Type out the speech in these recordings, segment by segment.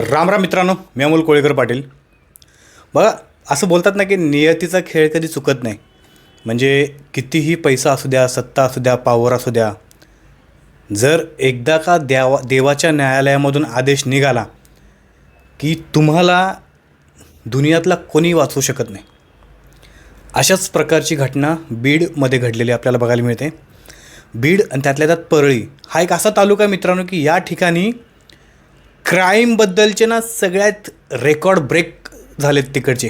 राम राम मित्रांनो मी अमोल कोळेकर पाटील. बघा असं बोलतात ना की नियतीचा खेळ कधी चुकत नाही. म्हणजे कितीही पैसा असू द्या सत्ता असू द्या पावर असू द्या जर एकदा का देवा देवाच्या न्यायालयामधून आदेश निघाला की तुम्हाला दुनियातला कोणी वाचवू शकत नाही. अशाच प्रकारची घटना बीडमध्ये घडलेली आपल्याला बघायला मिळते. बीड आणि त्यातल्या त्यात परळी हा एक असा तालुका आहे मित्रांनो की या ठिकाणी क्राईमबद्दलचे ना सगळ्यात रेकॉर्ड ब्रेक झालेत तिकडचे.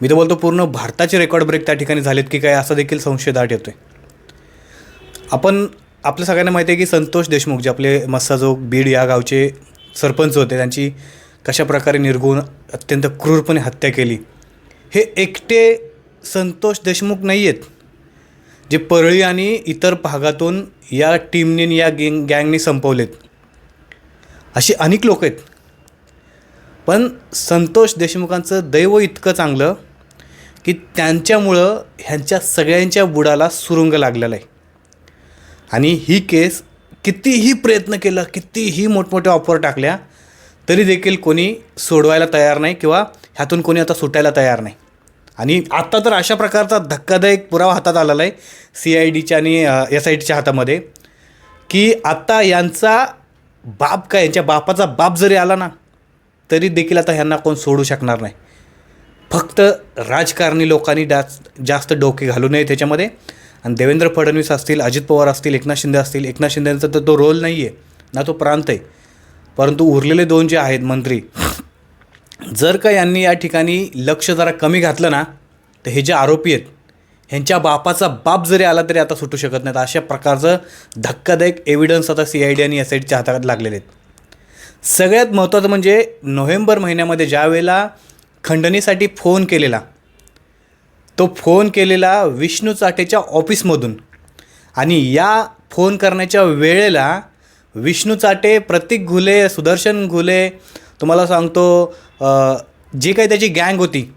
मी तर बोलतो पूर्ण भारताचे रेकॉर्ड ब्रेक त्या ठिकाणी झालेत की काय असा देखील संशय दाट येतो आहे आपण आपल्या सगळ्यांना माहिती आहे की संतोष देशमुख जे आपले मस्साजोग बीड या गावचे सरपंच होते त्यांची कशा प्रकारे निर्गुण अत्यंत क्रूरपणे हत्या केली. हे एकटे संतोष देशमुख नाही आहेत जे परळी आणि इतर भागातून या टीमने या गँग गँगने संपवलेत. अशी अनेक लोक आहेत. पण संतोष देशमुखांचं दैव इतकं चांगलं की त्यांच्यामुळं ह्यांच्या सगळ्यांच्या बुडाला सुरुंग लागलेला आहे. आणि ही केस कितीही प्रयत्न केला कितीही मोठमोठ्या ऑफर टाकल्या तरी देखील कोणी सोडवायला तयार नाही किंवा ह्यातून कोणी आता सुटायला तयार नाही. आणि आत्ता तर अशा प्रकारचा धक्कादायक पुरावा हातात आलेला आहे सी आय डीच्या आणि एस आय टीच्या हातामध्ये की आत्ता यांचा बाप काय यांच्या बापाचा बाप जरी आला ना तरी देखील आता ह्यांना कोण सोडू शकणार नाही. फक्त राजकारणी लोकांनी जास्त जास्त डोके घालू नये त्याच्यामध्ये. आणि देवेंद्र फडणवीस असतील अजित पवार असतील एकनाथ शिंदे असतील एकनाथ शिंदेचा तर तो रोल नाही आहे ना तो प्रांत आहे. परंतु उरलेले दोन जे आहेत मंत्री जर का यांनी या ठिकाणी लक्ष जरा कमी घातलं ना तर हे जे आरोपी आहेत ह्यांच्या बापाचा बाप जरी आला तरी आता सुटू शकत नाहीत. अशा प्रकारचं धक्कादायक एव्हिडन्स आता सी आय डी आणि एस आय डीच्या हातात लागलेले आहेत. सगळ्यात महत्त्वाचं म्हणजे नोव्हेंबर महिन्यामध्ये ज्या वेळेला खंडणीसाठी फोन केलेला तो फोन केलेला विष्णू चाटेच्या ऑफिसमधून आणि या फोन करण्याच्या वेळेला विष्णू चाटे प्रतीक घुले सुदर्शन घुले तुम्हाला सांगतो जी काही त्याची गँग होती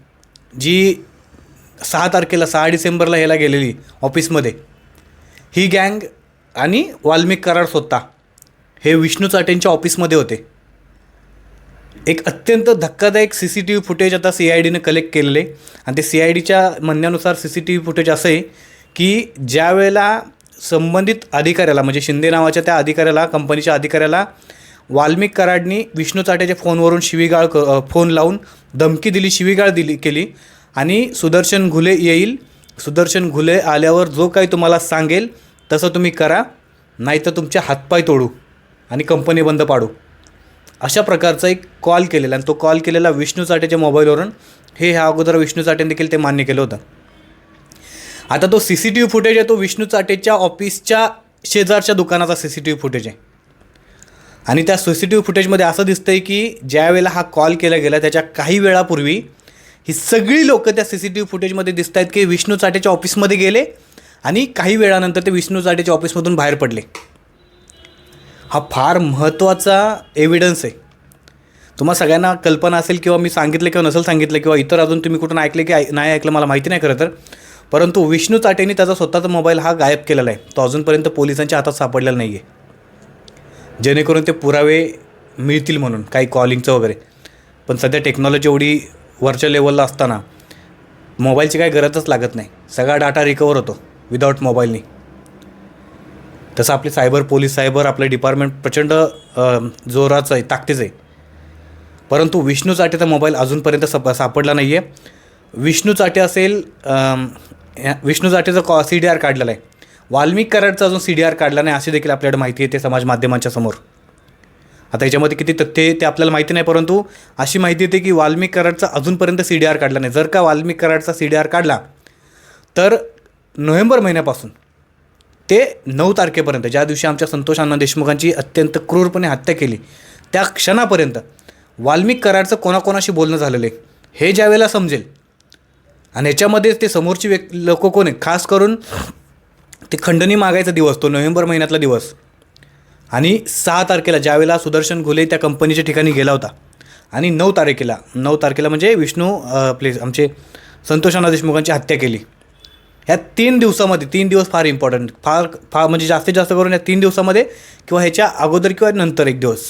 जी सहा तारखेला सहा डिसेंबरला ह्याला गेलेली ऑफिसमध्ये. ही गँग आणि वाल्मिक कराड स्वतः हे विष्णू चाटेंच्या ऑफिसमध्ये होते. एक अत्यंत धक्कादायक C C T V footage आता सी आय डीनं कलेक्ट केलेले. आणि ते सी आय डीच्या म्हणण्यानुसार C C T V footage असं आहे की ज्या वेळेला संबंधित अधिकाऱ्याला म्हणजे शिंदे नावाच्या त्या अधिकाऱ्याला कंपनीच्या अधिकाऱ्याला वाल्मिक कराडनी विष्णू चाट्याच्या फोनवरून शिवीगाळ क फोन लावून धमकी दिली शिवीगाळ दिली केली आणि सुदर्शन घुले येईल. सुदर्शन घुले आल्यावर जो काही तुम्हाला सांगेल तसं तुम्ही करा नाहीतर तुमचे हातपाय तोडू आणि कंपनी बंद पाडू. अशा प्रकारचा एक कॉल केलेला आणि तो कॉल केलेला विष्णू चाटेच्या मोबाईलवरून हे ह्या अगोदर विष्णू चाटेने देखील ते मान्य केलं होतं. आता तो C C T V footage आहे तो विष्णू चाटेच्या ऑफिसच्या शेजारच्या दुकानाचा C C T V footage आहे. आणि त्या सी सी टी व्ही फुटेजमध्ये असं दिसतंय की ज्या वेळेला हा कॉल केला गेला त्याच्या काही वेळापूर्वी ही सगळी लोकं त्या सी सी टी व्ही फुटेजमध्ये दिसत आहेत की विष्णू चाटेच्या ऑफिसमध्ये गेले आणि काही वेळानंतर ते विष्णू चाटेच्या ऑफिसमधून बाहेर पडले. हा फार महत्त्वाचा एव्हिडन्स आहे. तुम्हा सगळ्यांना कल्पना असेल किंवा मी सांगितलं किंवा नसेल सांगितलं किंवा इतर अजून तुम्ही कुठून ऐकले की ऐ- नाही ऐकलं मला माहिती नाही खरं तर. परंतु विष्णू चाटेने त्याचा स्वतःचा मोबाईल हा गायब केलेला आहे. तो अजूनपर्यंत पोलिसांच्या हातात सापडलेला नाही आहे जेणेकरून ते पुरावे मिळतील म्हणून काही कॉलिंगचं वगैरे. पण सध्या टेक्नॉलॉजी एवढी वरच्या लेवलला असताना मोबाईलची काही गरजच लागत नाही. सगळा डाटा रिकवर होतो विदाऊट मोबाईलनी तसं आपले सायबर पोलीस सायबर आपलं डिपार्टमेंट प्रचंड जोराचं आहे ताकदीचं आहे. परंतु विष्णू चाटेचा मोबाईल अजूनपर्यंत सप सापडला नाही आहे विष्णू चाटे असेल या- विष्णू चाटेचा कॉ सी डी आर काढलेला आहे. वाल्मिक कराडचा अजून सी डी आर काढला नाही अशी देखील आपल्याकडे माहिती येते समाज माध्यमांच्या समोर. आता याच्यामध्ये किती तथ्य आहे ते आपल्याला माहिती नाही परंतु अशी माहिती येते की वाल्मिक कराडचा अजूनपर्यंत सी डी आर काढला नाही. जर का वाल्मिक कराडचा सी डी आर काढला तर नोव्हेंबर महिन्यापासून ते नऊ तारखेपर्यंत ज्या दिवशी आमच्या संतोष अण्णा देशमुखांची अत्यंत क्रूरपणे हत्या केली त्या क्षणापर्यंत वाल्मिक कराडचं कोणाकोणाशी बोलणं झालेलं आहे हे ज्या वेळेला समजेल आणि याच्यामध्ये ते समोरची व्यक् लोक कोण आहे खास करून ते खंडणी मागायचा दिवस तो नोव्हेंबर महिन्यातला दिवस आणि सहा तारखेला ज्यावेळेला सुदर्शन घुले त्या कंपनीच्या ठिकाणी गेला होता. आणि नऊ तारखेला नऊ तारखेला म्हणजे विष्णू आपले आमचे संतोष देशमुखांची हत्या केली. ह्या तीन दिवसामध्ये तीन दिवस फार इम्पॉर्टंट फार फार म्हणजे जास्तीत जास्त करून या तीन दिवसामध्ये किंवा ह्याच्या अगोदर किंवा नंतर एक दिवस.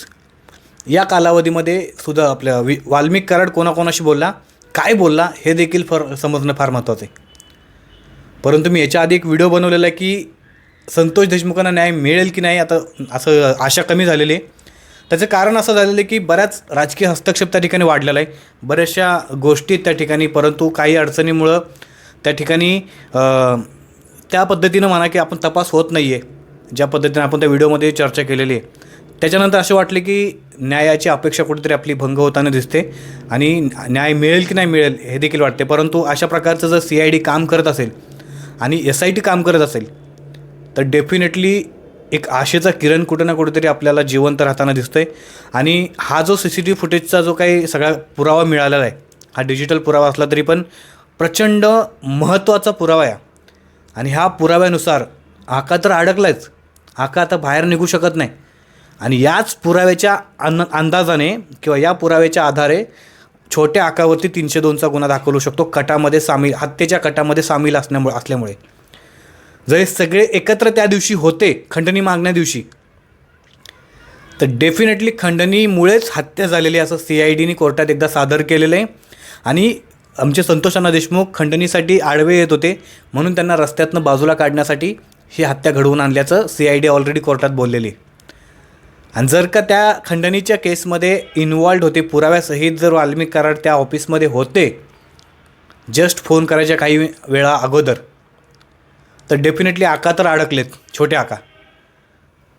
या कालावधीमध्ये सुद्धा आपल्या वि वाल्मिक कराड कोणाकोणाशी बोलला? काय बोलला? हे देखील फार समजणं फार महत्त्वाचं आहे. परंतु मी याच्या आधी एक व्हिडिओ बनवलेला आहे की संतोष देशमुखांना न्याय मिळेल की नाही आता असं आशा कमी झालेली आहे. त्याचं कारण असं झालेलं आहे की बऱ्याच राजकीय हस्तक्षेप त्या ठिकाणी वाढलेला आहे. बऱ्याचशा गोष्टी त्या ठिकाणी परंतु काही अडचणीमुळं त्या ठिकाणी त्या पद्धतीनं म्हणा की आपण तपास होत नाही आहे ज्या पद्धतीनं आपण त्या व्हिडिओमध्ये चर्चा केलेली आहे. त्याच्यानंतर असे वाटले की न्यायाची अपेक्षा कुठेतरी आपली भंग होताना दिसते आणि न्याय मिळेल की नाही मिळेल हे देखील वाटते. परंतु अशा प्रकारचं जर सी आय डी काम करत असेल आणि एस आय टी काम करत असेल तर डेफिनेटली एक आशेचा किरण कुठं ना कुठेतरी आपल्याला जिवंत राहताना दिसतोय. आणि हा जो सी सी टी व्ही फुटेजचा जो काही सगळा पुरावा मिळालेला आहे हा डिजिटल पुरावा असला तरी पण प्रचंड महत्त्वाचा पुरावा आहे आणि ह्या पुराव्यानुसार आका तर अडकलायच आका आता बाहेर निघू शकत नाही. आणि याच पुराव्याच्या अन अंदाजाने किंवा या पुराव्याच्या आधारे छोट्या आकावरती तीनशे दोनचा गुन्हा दाखवू शकतो. कटामध्ये सामील हत्येच्या कटामध्ये सामील असल्यामुळे असल्यामुळे. जर हे सगळे एकत्र त्या दिवशी होते खंडणी मागण्या दिवशी तर डेफिनेटली खंडणीमुळेच हत्या झालेली असं सी आय डीने कोर्टात एकदा सादर केलेलं आहे. आणि आमचे संतोषांना देशमुख खंडणीसाठी आडवे येत होते म्हणून त्यांना रस्त्यातनं बाजूला काढण्यासाठी ही हत्या घडवून आणल्याचं सी आय डी ऑलरेडी कोर्टात बोललेली आहे. आणि जर का त्या खंडणीच्या केसमध्ये इन्वॉल्ड होते पुराव्यासहित जर वाल्मिक कराड त्या ऑफिसमध्ये होते जस्ट फोन करायच्या काही वेळा अगोदर तर डेफिनेटली आका तर अडकलेत छोटे आका.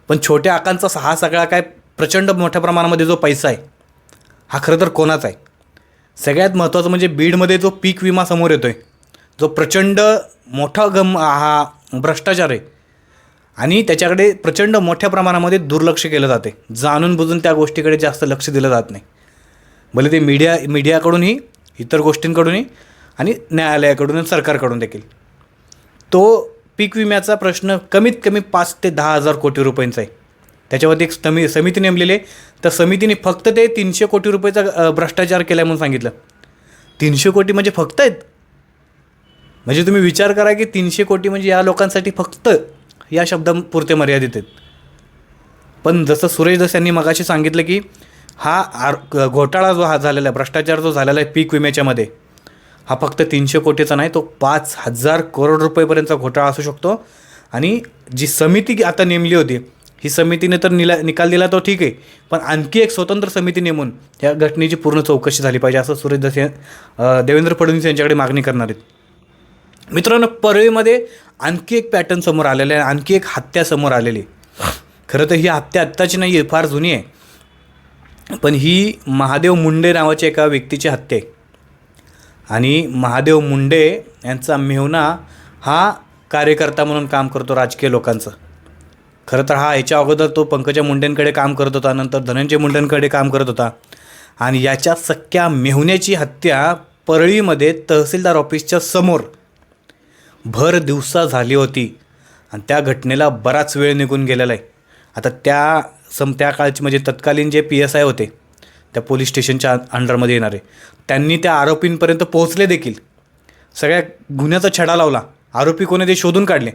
पण छोट्या आकांचा हा सगळा काय प्रचंड मोठ्या प्रमाणामध्ये जो पैसा आहे हा खरं तर कोणाचा आहे? सगळ्यात महत्त्वाचं म्हणजे बीडमध्ये जो पीक विमा समोर येतो आहे जो प्रचंड मोठा गम हा भ्रष्टाचार आहे आणि त्याच्याकडे प्रचंड मोठ्या प्रमाणामध्ये दुर्लक्ष केलं जाते. जाणून बुजून त्या गोष्टीकडे जास्त लक्ष दिलं जात नाही. भले ते मीडिया मीडियाकडूनही इतर गोष्टींकडूनही आणि न्यायालयाकडून सरकारकडून देखील. तो पीक विम्याचा प्रश्न कमीत कमी पाच ते दहा हजार कोटी रुपयांचा आहे. त्याच्यावरती एक समी समिती नेमलेली आहे. तर समितीने फक्त ते तीनशे कोटी रुपयाचा भ्रष्टाचार केला म्हणून सांगितलं. तीनशे कोटी म्हणजे फक्त आहेत? म्हणजे तुम्ही विचार करा की तीनशे कोटी म्हणजे या लोकांसाठी फक्त या शब्दापुरते मर्यादित आहेत. पण जसं सुरेश दस यांनी मगाशी सांगितलं की हा आर घोटाळा जो हा झालेला आहे भ्रष्टाचार जो झालेला आहे पीक विम्याच्यामध्ये हा फक्त तीनशे कोटीचा नाही तो पाच हजार करोड रुपयेपर्यंतचा घोटाळा असू शकतो. आणि जी समिती आता नेमली होती ही समितीने तर निला निकाल दिला तो ठीक आहे पण आणखी एक स्वतंत्र समिती नेमून या घटनेची पूर्ण चौकशी झाली पाहिजे असं सुरेश दस देवेंद्र फडणवीस यांच्याकडे मागणी करणार आहेत. मित्रांनो परळीमध्ये आणखी एक पॅटर्न समोर आलेला आहे आणखी एक हत्या समोर आलेली आहे. खरं तर ही हत्या आत्ताची नाही आहे फार जुनी आहे. पण ही महादेव मुंडे नावाच्या एका व्यक्तीची हत्या आहे. आणि महादेव मुंडे यांचा मेहुणा हा कार्यकर्ता म्हणून काम करतो राजकीय लोकांचं. खरं तर हा याच्या अगोदर तो पंकजा मुंडेंकडे काम करत होता नंतर धनंजय मुंडेंकडे काम करत होता. आणि याच्या सख्या मेहुण्याची हत्या परळीमध्ये तहसीलदार ऑफिसच्या समोर. भर दिवसा झाली होती. आणि त्या घटनेला बराच वेळ निघून गेलेला आहे. आता त्या सम त्या काळची म्हणजे तत्कालीन जे पी एस आय होते त्या पोलीस स्टेशनच्या अंडरमध्ये येणारे. त्यांनी त्या आरोपींपर्यंत पोहोचले देखील. सगळ्या गुन्ह्याचा छडा लावला. आरोपी कोण ते शोधून काढले.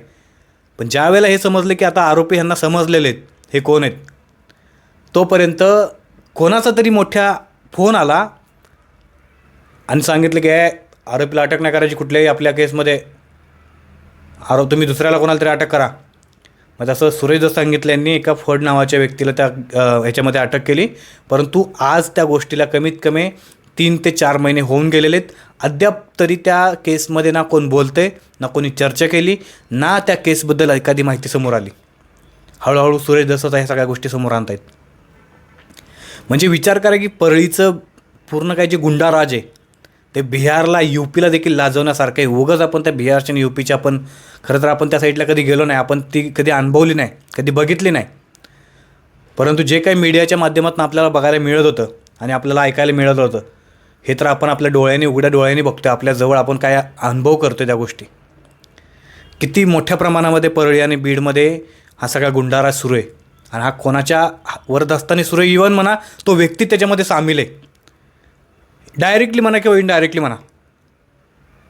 पण ज्या वेळेला हे समजले की आता आरोपी ह्यांना समजलेले आहेत हे कोण आहेत? तोपर्यंत कोणाचा तरी मोठ्या फोन आला आणि सांगितलं की आरोपीला अटक नाही करायची कुठल्याही आपल्या केसमध्ये. आरोप तुम्ही दुसऱ्याला कोणाला तरी अटक करा. म्हणजे मग जसं सुरेश दस सांगितलं यांनी एका फड नावाच्या व्यक्तीला त्या ह्याच्यामध्ये अटक केली. परंतु आज त्या गोष्टीला कमीत कमी तीन ते चार महिने होऊन गेलेले आहेत अद्याप तरी त्या केसमध्ये ना कोण बोलते ना कोणी चर्चा केली ना त्या केसबद्दल एखादी माहिती समोर आली. हळूहळू सुरेश दसच ह्या सगळ्या गोष्टी समोर आणत आहेत म्हणजे विचार करा की परळीचं पूर्ण काय जे गुंडाराज आहे ते बिहारला यू पीला देखील लाजवण्यासारखं आहे. उगंच आपण त्या बिहारच्या आणि यू पीच्या आपण खरं तर आपण त्या साईडला कधी गेलो नाही. आपण ती कधी अनुभवली नाही. कधी बघितली नाही. परंतु जे काही मीडियाच्या माध्यमातून आपल्याला बघायला मिळत होतं आणि आपल्याला ऐकायला मिळत होतं हे तर आपण आपल्या डोळ्यांनी उघड्या डोळ्यांनी बघतो आपल्याजवळ आपण काय अनुभव करतो त्या गोष्टी. किती मोठ्या प्रमाणामध्ये परळी आणि बीडमध्ये हा सगळा गुंडारा सुरू आहे. आणि हा कोणाच्या वरदस्ताने सुरू आहे? इवन म्हणा तो व्यक्ती त्याच्यामध्ये सामील आहे. डायरेक्टली म्हणा किंवा इनडायरेक्टली म्हणा.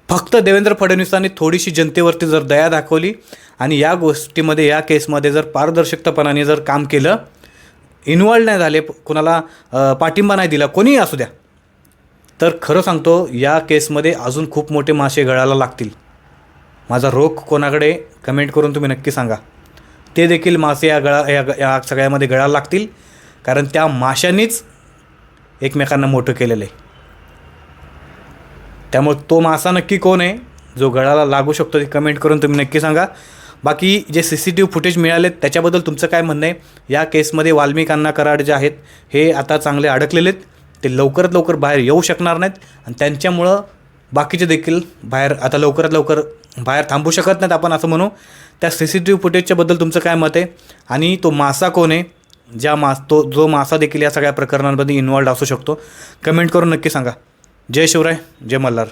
फक्त देवेंद्र फडणवीसांनी थोडीशी जनतेवरती जर दया दाखवली आणि या गोष्टीमध्ये या केसमध्ये जर पारदर्शकतापणाने जर काम केलं इन्वॉल्ड नाही झाले कुणाला पाठिंबा नाही दिला कोणीही असू द्या. तर खरं सांगतो या केसमध्ये अजून खूप मोठे मासे गळायला लागतील. माझा रोख कोणाकडे कमेंट करून तुम्ही नक्की सांगा. ते देखील मासे या गळा या या सगळ्यामध्ये गळायला लागतील. कारण त्या माशांनीच एकमेकांना मोठं केलेलं आहे. त्यामुळे तो मासा नक्की कोण आहे? जो गळाला लागू शकतो ते कमेंट करून तुम्ही नक्की सांगा. बाकी जे C C T V footage मिळाले त्याच्याबद्दल तुमचं काय म्हणणं आहे? या केसमध्ये वाल्मिकांना कराड जे आहेत हे आता चांगले अडकलेले आहेत. ते लवकरात लवकर बाहेर येऊ शकणार नाहीत आणि त्यांच्यामुळं बाकीचे देखील बाहेर आता लवकरात लवकर बाहेर थांबू शकत नाहीत आपण असं म्हणू. त्या सी सी टी व्ही फुटेजच्याबद्दल तुमचं काय मत आहे? आणि तो मासा कोण आहे? ज्या मास तो जो मासा देखील या सगळ्या प्रकरणांमध्ये इन्वॉल्ड असू शकतो. कमेंट करून नक्की सांगा. जय शिवराय जय मल्हार.